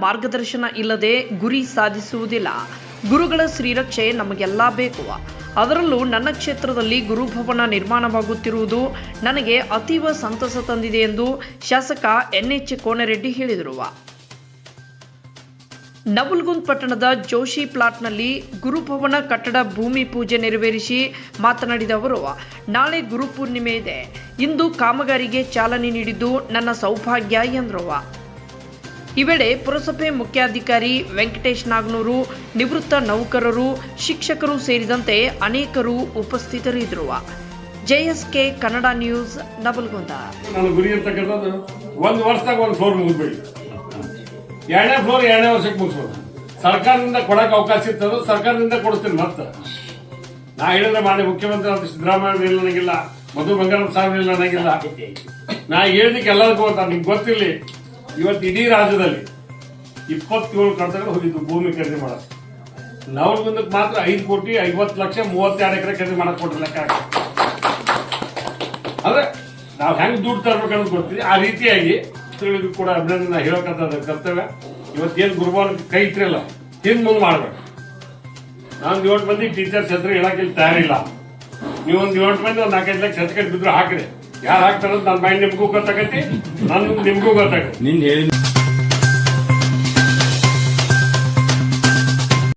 ಮಾರ್ಗದರ್ಶನ ಇಲ್ಲದೆ ಗುರಿ ಸಾಧಿಸುವುದಿಲ್ಲ. ಗುರುಗಳ ಶ್ರೀರಕ್ಷೆ ನಮಗೆಲ್ಲ ಬೇಕು. ಅದರಲ್ಲೂ ನನ್ನ ಕ್ಷೇತ್ರದಲ್ಲಿ ಗುರುಭವನ ನಿರ್ಮಾಣವಾಗುತ್ತಿರುವುದು ನನಗೆ ಅತೀವ ಸಂತಸ ತಂದಿದೆ ಎಂದು ಶಾಸಕ ಎನ್ಎಚ್ ಕೋನರೆಡ್ಡಿ ಹೇಳಿದರು. ನವಲ್ಗುಂದ್ ಪಟ್ಟಣದ ಜೋಶಿ ಪ್ಲಾಟ್ನಲ್ಲಿ ಗುರುಭವನ ಕಟ್ಟಡ ಭೂಮಿ ಪೂಜೆ ನೆರವೇರಿಸಿ ಮಾತನಾಡಿದ ಅವರು, ನಾಳೆ ಗುರುಪೂರ್ಣಿಮೆ ಇದೆ. ಇಂದು ಕಾಮಗಾರಿಗೆ ಚಾಲನೆ ನೀಡಿದ್ದು ನನ್ನ ಸೌಭಾಗ್ಯ ಎಂದರು. ಈ ವೇಳೆ ಪುರಸಭೆ ಮುಖ್ಯಾಧಿಕಾರಿ ವೆಂಕಟೇಶ್ ನಾಗನೂರು, ನಿವೃತ್ತ ನೌಕರರು, ಶಿಕ್ಷಕರು ಸೇರಿದಂತೆ ಅನೇಕರು ಉಪಸ್ಥಿತರಿದ್ದರು. ಜೆಎಸ್ಕೆ ಕನ್ನಡ ನ್ಯೂಸ್ ನಬಲ್ಗೊಂದ ನನ್ನ ಗುರಿ ಅಂತಕ್ಕಂಥದ್ದು ಒಂದು ವರ್ಷದಾಗ ಒಂದು ಫ್ಲೋರ್ ಮುಗಿದ್ಬಿಡಿ. ಎರಡನೇ ಫ್ಲೋರ್ ಎರಡನೇ ವರ್ಷಕ್ಕೆ ಮುಗಿಸ್ಬೋದು. ಸರ್ಕಾರದಿಂದ ಕೊಡಕ್ಕೆ ಅವಕಾಶ ಇತ್ತು ಸರ್ಕಾರದಿಂದ ಕೊಡಿಸ್ತೀನಿ ಮತ್ತೆ. ನಾ ಹೇಳಿದ್ರೆ ಮಾನ್ಯ ಮುಖ್ಯಮಂತ್ರಿ ಅಂತ ಸಿದ್ದರಾಮಯ್ಯ ನನಗಿಲ್ಲ ಮಧು ಬಂಗಾರಪ್ಪ ಸಾಹೇಬ್ ಇಲ್ಲ ನನಗಿಲ್ಲ ನಾ ಹೇಳಿದಕ್ಕೆ ಎಲ್ಲರಿಗೂ ಗೊತ್ತಾ ನಿಮ್ಗೆ ಗೊತ್ತಿರಲಿ. ಇವತ್ತು ಇಡೀ ರಾಜ್ಯದಲ್ಲಿ ಇಪ್ಪತ್ತೇಳು ಕಡತಗಳು ಹೋಗಿದ್ದು ಭೂಮಿ ಖರೀದಿ ಮಾಡೋದು ನವಲಗುಂದಕ್ಕೆ ಮಾತ್ರ ಐದು ಕೋಟಿ, ಐವತ್ತು ಲಕ್ಷ, ಮೂವತ್ತೆರಡು ಎಕರೆ ಖರೀದಿ ಮಾಡಕ್ ಕೊಟ್ಟರೆ ಲೆಕ್ಕ. ಅಂದ್ರೆ ನಾವು ಹೆಂಗ್ ದುಡ್ಡು ತರ್ಬೇಕನ್ನೋದು ಗೊತ್ತಿದೆ ಆ ರೀತಿಯಾಗಿ ತಿಳಿದು ಕೂಡ ಅಭಿನಂದನೆ, ಹೇಳೋಕಂತ ಕರ್ತವ್ಯ. ಇವತ್ತೇನು ಗುರುವಾರ ಕೈ ಇಟ್ಟಿರಲ್ಲ, ಹಿಂದ್ ಮುಂದೆ ಮಾಡ್ಬೇಕು. ನಾನು ಏಳು ಮಂದಿ ಟೀಚರ್ಸ್ ಹೆಸರು ಹೇಳಕ್ಕೆ ತಯಾರಿಲ್ಲ. ನೀವೊಂದು ಏಳು ಮಂದಿ ಒಂದು ನಾಲ್ಕೈದು ಲಕ್ಷ ಹೆಸರು ಬಿದ್ರು ಹಾಕ್ರಿ. ಯಾರು ಹಾಕ್ತಾರ ನನ್ನ ಮೈಂಡ್ ನಿಮ್ಗೂ ಗೊತ್ತಾಗೈತಿ? ನಾನು ನಿಮ್ಗೂ ಗೊತ್ತಾಗೈತಿ. ನಿನ್ ಹೇಳಿ.